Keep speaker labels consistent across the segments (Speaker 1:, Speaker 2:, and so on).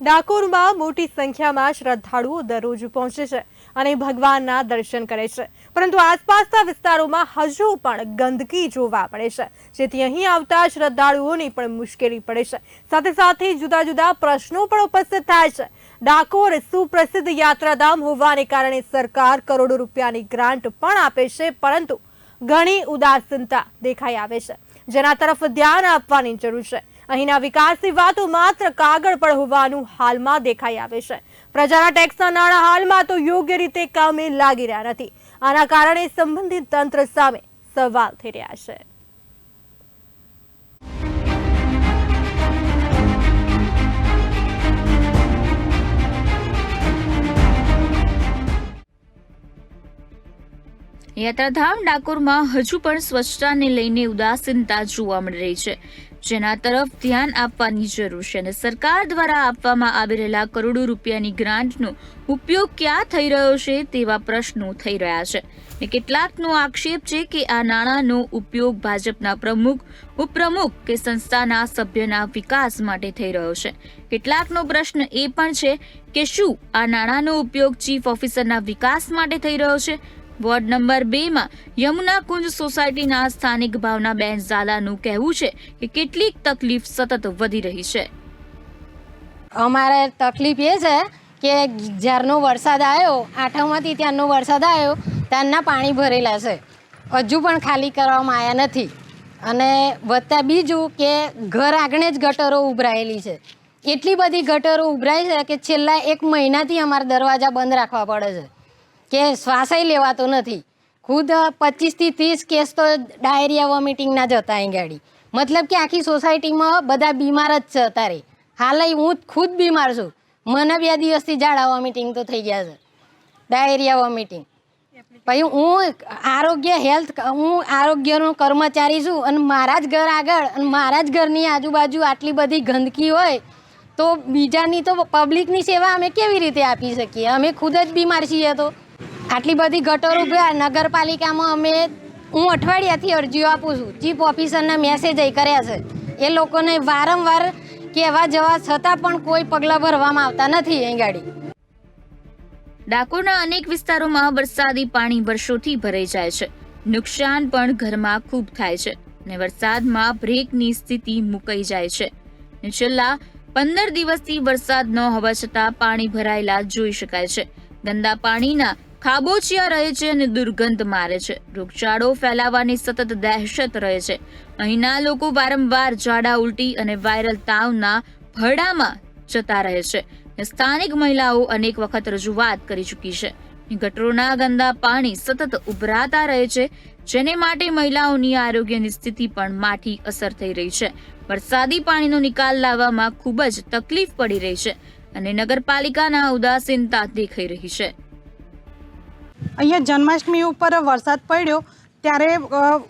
Speaker 1: ડાકોરમાં મોટી સંખ્યામાં શ્રદ્ધાળુઓ દરરોજ પહોંચે છે અને ભગવાનના દર્શન કરે છે. પરંતુ આસપાસના વિસ્તારોમાં હજુ પણ ગંદકી જોવા મળે છે. જેથી અહીં આવતા શ્રદ્ધાળુઓની પણ મુશ્કેલી પડે છે. સાથે સાથે જુદા જુદા પ્રશ્નો પણ ઉપસ્થિત થાય છે. ડાકોર સુપ્રસિદ્ધ યાત્રાધામ હોવાને કારણે સરકાર કરોડો રૂપિયાની ગ્રાન્ટ પણ આપે છે, પરંતુ ઘણી ઉદાસીનતા દેખાઈ આવે છે. જેના તરફ ધ્યાન આપવાની જરૂર છે. અહીંના વિકાસની વાતો માત્ર કાગળ પર હોવાનું હાલમાં દેખાઈ આવે છે. પ્રજાના ટેક્સના નાણાં હાલમાં તો યોગ્ય રીતે કામે લાગી રહ્યા નથી. આના કારણે સંબંધિત તંત્ર સામે સવાલ થઈ રહ્યા છે.
Speaker 2: યાત્રાધામ ડાકોરમાં હજુ પણ સ્વચ્છતાને લઈને ઉદાસીનતા જોવા મળી રહી છે. જેના તરફ ધ્યાન આપવાની જરૂર છે અને સરકાર દ્વારા આપવામાં આવી રહેલા કરોડો રૂપિયાની ગ્રાન્ટનો ઉપયોગ ક્યાં થઈ રહ્યો છે તેવા પ્રશ્નો થઈ રહ્યા છે. ને કેટલાકનો આક્ષેપ છે કે આ નાણાંનો ઉપયોગ ભાજપના પ્રમુખ, ઉપપ્રમુખ કે સંસ્થાના સભ્યના વિકાસ માટે થઈ રહ્યો છે. કેટલાકનો પ્રશ્ન એ પણ છે કે શું આ નાણાંનો ઉપયોગ ચીફ ઓફિસરના વિકાસ માટે થઈ રહ્યો છે? વોર્ડ નંબર બે માં યમુના કુંજ સોસાયટીના સ્થાનિક ભાવનાબેન ઝાલાનું કહેવું છે કે કેટલીક તકલીફ સતત વધી રહી છે.
Speaker 3: અમારે તકલીફ એ છે કે જ્યારનો વરસાદ આવ્યો આઠમમાંથી ત્યારનો વરસાદ આવ્યો, ત્યારના પાણી ભરેલા છે. હજુ પણ ખાલી કરવામાં આવ્યા નથી. અને વધતા બીજું કે ઘર આગળ જ ગટરો ઉભરાયેલી છે. એટલી બધી ગટરો ઉભરાય છે કે છેલ્લા એક મહિનાથી અમારા દરવાજા બંધ રાખવા પડે છે. કે શ્વાસય લેવાતો નથી. ખુદ પચીસથી ત્રીસ કેસ તો ડાયરિયા વોમિટિંગના જ હતા અહીં ગાડી મતલબ કે આખી સોસાયટીમાં બધા બીમાર જ છે અત્યારે. હાલ હું ખુદ બીમાર છું. મને બે દિવસથી ઝાડા વોમિટિંગ તો થઈ ગયા છે. Diarrhoea vomiting. પછી હું આરોગ્ય હેલ્થ હું આરોગ્યનો કર્મચારી છું અને મારા જ ઘર આગળ અને મારા જ ઘરની આજુબાજુ આટલી બધી ગંદકી હોય તો બીજાની તો પબ્લિકની સેવા અમે કેવી રીતે આપી શકીએ? અમે ખુદ જ બીમાર છીએ તો. આટલી બધી ગટરો ઉભ્યા નગરપાલિકામાં અમે હું અઠવાડિયાથી અરજીઓ આપું છું. ચીફ ઓફિસરને મેસેજ કર્યા છે. એ લોકોને વારંવાર કહેવા જવા છતાં પણ કોઈ પગલાં ભરવામાં આવતા નથી અહીં ગાડી.
Speaker 2: ડાકોરના અનેક વિસ્તારોમાં વરસાદી પાણી વર્ષોથી ભરાઈ જાય છે. નુકસાન પણ ઘરમાં ખૂબ થાય છે ને વરસાદમાં બ્રેકની સ્થિતિ મુકાઈ જાય છે. ને છેલ્લા પંદર દિવસથી વરસાદ ન હોવા છતાં પાણી ભરાયેલા જોઈ શકાય છે. ગંદા પાણીના ખાબોચિયા રહે છે અને દુર્ગંધ મારે છે. રોગચાળો ફેલાવાની સતત દહેશત રહે છે. અહીંના લોકો વારંવાર ઝાડા ઉલટી અને વાયરલ તાવના ભરડામાં જતા રહે છે. સ્થાનિક મહિલાઓ અનેક વખત રજૂઆત કરી ચૂકી છે. ગટરોના ગંદા પાણી સતત ઉભરાતા રહે છે, જેને માટે મહિલાઓની આરોગ્યની સ્થિતિ પણ માઠી અસર થઈ રહી છે. વરસાદી પાણીનો નિકાલ લાવવામાં ખૂબ જ તકલીફ પડી રહી છે અને નગરપાલિકાના ઉદાસીનતા દેખાઈ રહી છે.
Speaker 4: અહીંયા જન્માષ્ટમી ઉપર વરસાદ પડ્યો, ત્યારે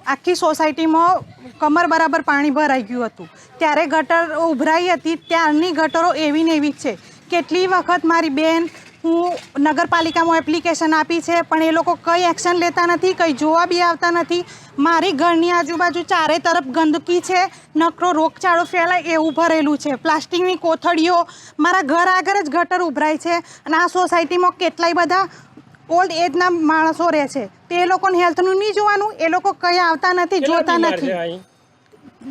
Speaker 4: આખી સોસાયટીમાં કમર બરાબર પાણી ભરાઈ ગયું હતું. ત્યારે ગટર ઉભરાઈ હતી, ત્યારની ગટરો એવી ને એવી છે. કેટલી વખત મારી બેન, હું નગરપાલિકામાં એપ્લિકેશન આપી છે, પણ એ લોકો કંઈ એક્શન લેતા નથી, કંઈ જોવા બી આવતા નથી. મારી ઘરની આજુબાજુ ચારે તરફ ગંદકી છે, નકરો રોગચાળો ફેલાય એવું ભરેલું છે. પ્લાસ્ટિકની કોથળીઓ, મારા ઘર આગળ જ ગટર ઉભરાય છે અને આ સોસાયટીમાં કેટલાય બધા ઓલ્ડ એજના માણસો રહે છે. તે એ લોકોને હેલ્થનું નહીં જોવાનું એ લોકો કંઈ આવતા નથી જોતા નથી.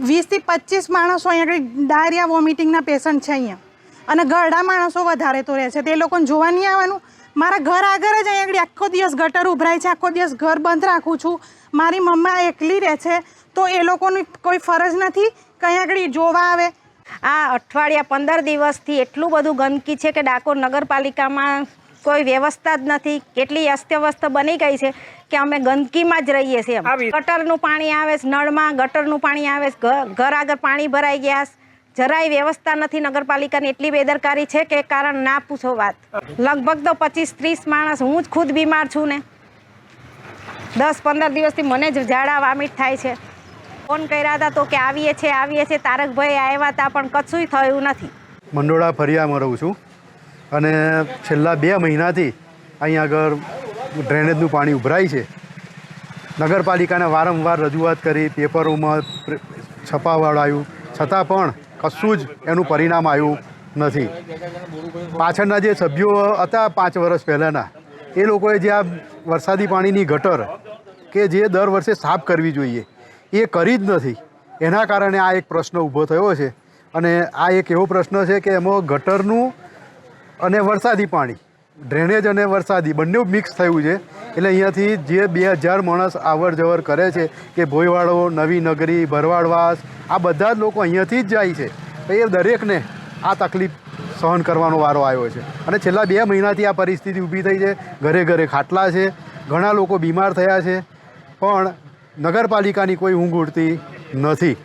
Speaker 4: વીસથી પચીસ માણસો અહીંયા આગળ ડાયરિયા વોમિટિંગના પેશન્ટ છે અહીંયા. અને ગરડા માણસો વધારે તો રહે છે. તે લોકોને જોવા નહીં આવવાનું. મારા ઘર આગળ જ અહીંયા આગળ આખો દિવસ ગટર ઉભરાય છે. આખો દિવસ ઘર બંધ રાખું છું. મારી મમ્મા એકલી રહે છે. તો એ લોકોની કોઈ ફરજ નથી કંઈ અહીંયા આગળ જોવા આવે.
Speaker 5: આ અઠવાડિયા પંદર દિવસથી એટલું બધું ગંદકી છે કે ડાકોર નગરપાલિકામાં કોઈ વ્યવસ્થા જ નથી. કેટલી અસ્તવ્યસ્ત બની ગઈ છે કે અમે ગંદકીમાં જ રહીએ છીએ ગટરનું પાણી આવે છે નળમાં ગટરનું પાણી આવે છે. ઘર આગળ પાણી ભરાઈ ગયા જરાય વ્યવસ્થા નથી નગરપાલિકાની એટલી બેદરકારી છે કે કારણ ના પૂછો વાત. લગભગ તો પચીસ ત્રીસ માણસ હું જ ખુદ બીમાર છું ને. દસ પંદર દિવસથી મને જ ઝાડા વામિટ થાય છે. ફોન કર્યા હતા તો કે આવીએ છીએ આવીએ છીએ. તારકભાઈ આવ્યા હતા પણ કશું થયું નથી.
Speaker 6: મંડોળા ફરિયામાં રહું છું. અને છેલ્લા બે મહિનાથી અહીં આગળ ડ્રેનેજનું પાણી ઉભરાય છે. નગરપાલિકાને વારંવાર રજૂઆત કરી, પેપરોમાં પ્ર- છપાવડાયું. છતાં પણ કશું જ એનું પરિણામ આવ્યું નથી. પાછળના જે સભ્યો હતા પાંચ વર્ષ પહેલાંના, એ લોકોએ જે આ વરસાદી પાણીની ગટર કે જે દર વર્ષે સાફ કરવી જોઈએ, એ કરી જ નથી. એના કારણે આ એક પ્રશ્ન ઊભો થયો છે. અને આ એક એવો પ્રશ્ન છે કે એમાં ગટરનું અને વરસાદી પાણી. ડ્રેનેજ અને વરસાદી બંને મિક્સ થયું છે. એટલે અહીંયાથી જે બે હજાર માણસ આવર જવર કરે છે કે ભોયવાડો, નવી નગરી, ભરવાડવાસ, આ બધા જ લોકો અહીંયાથી જ જાય છે. તો એ દરેકને આ તકલીફ સહન કરવાનો વારો આવ્યો છે. અને છેલ્લા બે મહિનાથી આ પરિસ્થિતિ ઊભી થઈ છે. ઘરે ઘરે ખાટલા છે. ઘણા લોકો બીમાર થયા છે. પણ નગરપાલિકાની કોઈ ઊંઘ ઉડતી નથી.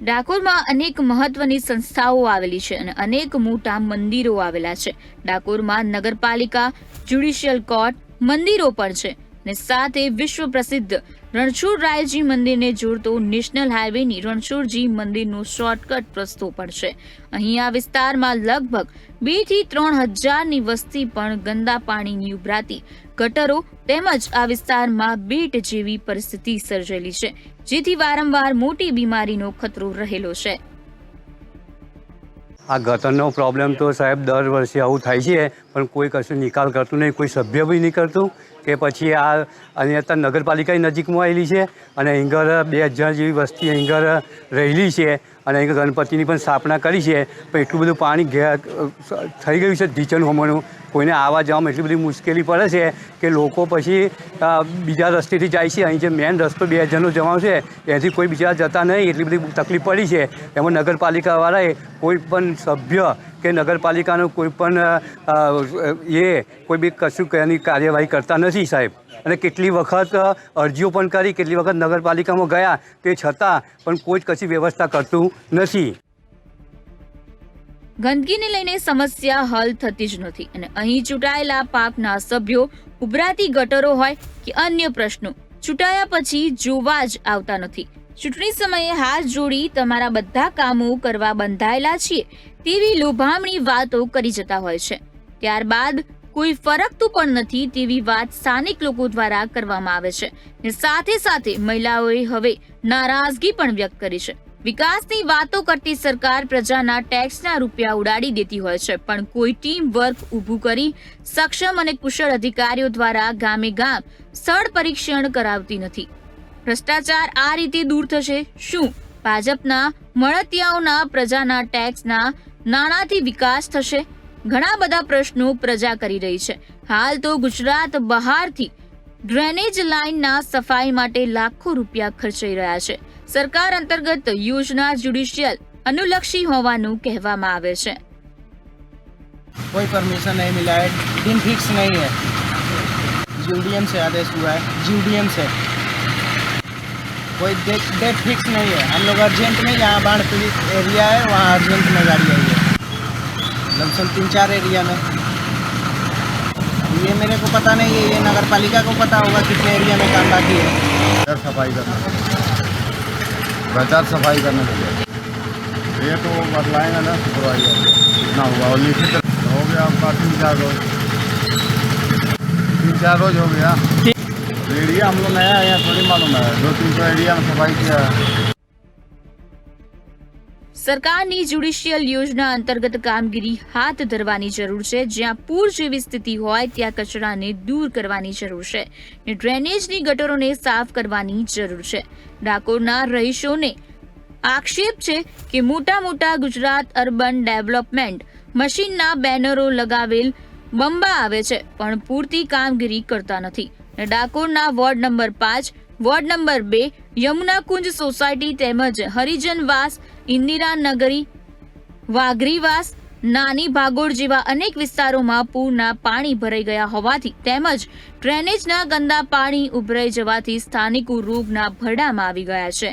Speaker 2: ડાકોરમાં અનેક મહત્વની સંસ્થાઓ આવેલી છે અને અનેક મોટા મંદિરો આવેલા છે. ડાકોરમાં નગરપાલિકા જ્યુડિશિયલ કોર્ટ મંદિરો પણ છે અને સાથે વિશ્વ પ્રસિદ્ધ રણછોડ રાયજી મંદિરને જોડતો નેશનલ હાઈવેની રણછોડજી મંદિરનો શોર્ટકટ રસ્તો પણ અહીં આ વિસ્તારમાં લગભગ બેથી ત્રણ હજારની વસ્તી પણ ગંદા પાણીની ઉભરાતી. ગટરો તેમજ આ વિસ્તારમાં બેટ જેવી પરિસ્થિતિ સર્જેલી છે, જેથી વારંવાર મોટી બીમારીનો ખતરો રહેલો છે.
Speaker 7: આ ગટરનો પ્રોબ્લેમ તો સાહેબ, દર વર્ષે આવું થાય છે. પણ કોઈ કશું નિકાલ કરતું નહીં, કોઈ સભ્ય બી નહીં કરતું, કે પછી આ અને અત્યારે નગરપાલિકા નજીકમાં આવેલી છે અને અહીંગર બે હજાર જેવી વસ્તી અહીંગર રહેલી છે અને અહીં ગણપતિની પણ સ્થાપના કરી છે, પણ એટલું બધું પાણી થઈ ગયું છે ઢીચણ હોવાનું. કોઈને આવવા જવામાં એટલી બધી મુશ્કેલી પડે છે કે લોકો પછી બીજા રસ્તેથી જાય છે. અહીં જે મેન રસ્તો બે હજારનો જવાનો છે એથી કોઈ બીજા જતા નહીં, એટલી બધી તકલીફ પડી છે. એમાં નગરપાલિકાવાળાએ કોઈ પણ સભ્ય કે નગરપાલિકાનું કોઈ પણ એ કોઈ બી કશું એની કાર્યવાહી કરતા નથી સાહેબ. અને કેટલી વખત અરજીઓ પણ કરી, કેટલી વખત નગરપાલિકામાં ગયા તે છતાં પણ કોઈ જ કશી વ્યવસ્થા કરતું નથી.
Speaker 2: ગંદકીને લઈને સમસ્યા હલ થતી જ નથી અને અહીં ચૂંટાયેલા પાકના સભ્યો ઉભરાતી ગટરો હોય કે અન્ય પ્રશ્નો, ચૂંટાયા પછી જોવા જ આવતા નથી. ચૂંટણી સમયે હાથ જોડી તમારા બધા કામો કરવા બંધાયેલા છીએ. તેવી લોભામણી વાતો કરી જતા હોય છે. ત્યારબાદ કોઈ ફરકતું પણ નથી તેવી વાત સ્થાનિક લોકો દ્વારા કરવામાં આવે છે ને સાથે સાથે મહિલાઓએ હવે નારાજગી પણ વ્યક્ત કરી છે. વિકાસની વાતો કરતી સરકાર પ્રજાના ટેક્સના રૂપિયા ઉડાડી દેતી હોય છે, પણ કોઈ ટીમ વર્ક ઊભું કરી સક્ષમ અને કુશળ અધિકારીઓ દ્વારા ગામે ગામ સ્થળ પરીક્ષણ કરાવતી નથી. ભ્રષ્ટાચાર આ રીતે દૂર થશે? શું? ભાજપના મળતિયાઓના પ્રજાના ટેક્સના નાણાંથી વિકાસ થશે ઘણા બધા પ્રશ્નો પ્રજા કરી રહી છે હાલ તો ગુજરાત બહારથી ડ્રેનેજ લાઇનના સફાઈ માટે લાખો રૂપિયા ખર્ચાઈ રહ્યા છે સરકાર અંતર્ગત યોજના જ્યુડિશિયલ અનુલક્ષી હોવાનું કહેવામાં આવે છે
Speaker 8: कोई परमिशन नहीं मिला है दिन फिक्स नहीं है जीडीएम से आदेश हुआ है जीडीएम से कोई डेट डेट फिक्स नहीं है। हम लोग अर्जेंट में जहाँ बाढ़ पीड़ित एरिया है, वहाँ अर्जेंट में गाड़ी आई है। लमसम तीन चार एरिया में। ये मेरे को पता नहीं है, ये नगर पालिका को पता होगा कितने एरिया में काम बाकी है।
Speaker 9: गटर सफ़ाई करना। गटर सफ़ाई करने। लिए ये तो बदलाएँगे ना सुपरवाइजर कितना हुआ? और लिखित हो गया, आपका तीन चार रोज। तीन चार रोज हो गया। एरिया हम लोग नया है यहाँ थोड़ी मालूम है दो तीन सौ एरिया में सफाई किया है
Speaker 2: સરકારની જ્યુડિશિયલ યોજના અંતર્ગત કામગીરી હાથ ધરવાની જરૂર છે જ્યાં પૂર જેવી સ્થિતિ હોય ત્યાં કચરાને દૂર કરવાની જરૂર છે ને ડ્રેનેજની ગટરોને સાફ કરવાની જરૂર છે ડાકોરના રહીશોને આક્ષેપ છે કે મોટા મોટા ગુજરાત અર્બન ડેવલપમેન્ટ મશીનના બેનરો લગાવેલ બંબા આવે છે પણ પૂરતી કામગીરી કરતા નથી ને ડાકોરના વોર્ડ નંબર પાંચ, વોર્ડ નંબર બે યમુના કુંજ સોસાયટી તેમજ હરિજનવાસ ઇન્દિરા નગરી વાઘરીવાસ નાની ભાગોળ જેવા અનેક વિસ્તારોમાં પૂરના પાણી ભરાઈ ગયા હોવાથી તેમજ ડ્રેનેજના ગંદા પાણી ઉભરાઈ જવાથી સ્થાનિકો રોગના ભરડામાં આવી ગયા છે.